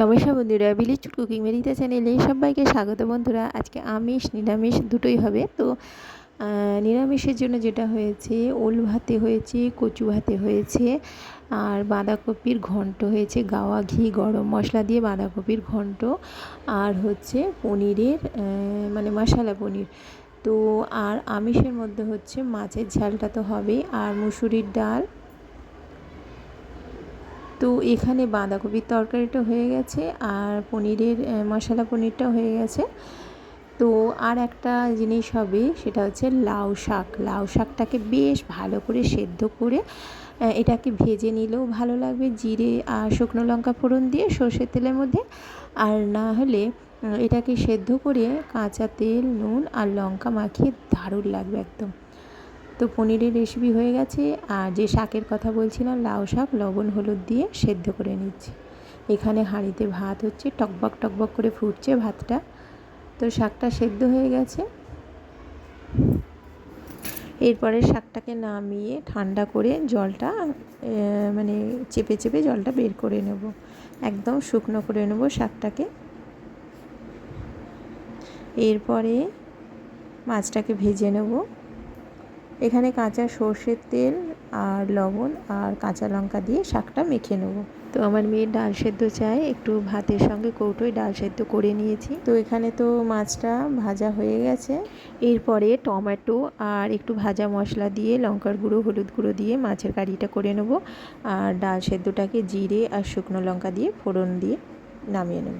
নমস্কার বন্ধুরা food cooking মেরিতা চ্যানেলে সবাইকে স্বাগত বন্ধুরা। আজকে আমিষ, নিরামিষ দুটোই হবে। তো নিরামিষের জন্য যেটা হয়েছে, ওল ভাতে হয়েছে, কচু ভাতে হয়েছে, আর বাঁধাকপির ঘন্ট হয়েছে, গাওয়া ঘি, গরম মশলা দিয়ে বাঁধাকপির ঘন্ট, আর হচ্ছে পনিরের মানে মশালা পনির। তো, আর আমিষের মধ্যে হচ্ছে মাছের ঝালটা তো হবেই, আর মুসুরির ডাল তো এখানে বাঁধাকপির তরকারিটা হয়ে গেছে আর পনিরের মশলা পনিরটা হয়ে গেছে। তো আর একটা জিনিস হবে, সেটা হচ্ছে লাউ শাক। লাউ শাকটাকে বেশ ভালো করে সেদ্ধ করে এটাকে ভেজে নিলেও ভালো লাগবে। জিরে আর শুকনো লঙ্কা ফোড়ন দিয়ে সর্ষের তেলের মধ্যে, আর না হলে এটাকে সেদ্ধ করে কাঁচা তেল, নুন আর লঙ্কা মাখিয়ে দারুণ লাগবে একদম। তো পনিরের রেসিপি হয়ে গেছে। আর যে শাকের কথা বলছিলাম, লাউ শাক, লবণ, হলুদ দিয়ে সেদ্ধ করে নিচ্ছি। এখানে হাঁড়িতে ভাত হচ্ছে, টকবক টকবক করে ফুটছে ভাতটা। তো শাকটা সেদ্ধ হয়ে গেছে। এরপরে শাকটাকে নামিয়ে ঠান্ডা করে জলটা মানে চেপে চেপে জলটা বের করে নেব। একদম শুকনো করে নেব শাকটাকে। এরপরে মাছটাকে ভেজে নেব। এখানে কাঁচা সর্ষের তেল আর লবণ আর কাঁচা লঙ্কা দিয়ে শাকটা মেখে নেব। তো আমার মেয়ের ডাল সেদ্ধ চাই একটু ভাতের সঙ্গে কৌটোয় ডাল সেদ্ধ করে নিয়েছি। তো এখানে তো মাছটা ভাজা হয়ে গেছে। এরপরে টমেটো আর একটু ভাজা মশলা দিয়ে লঙ্কার গুঁড়ো হলুদ গুঁড়ো দিয়ে মাছের কারিটা করে নেব। আর ডাল সেদ্ধটাকে জিরে আর শুকনো লঙ্কা দিয়ে ফোড়ন দিয়ে নামিয়ে নেব।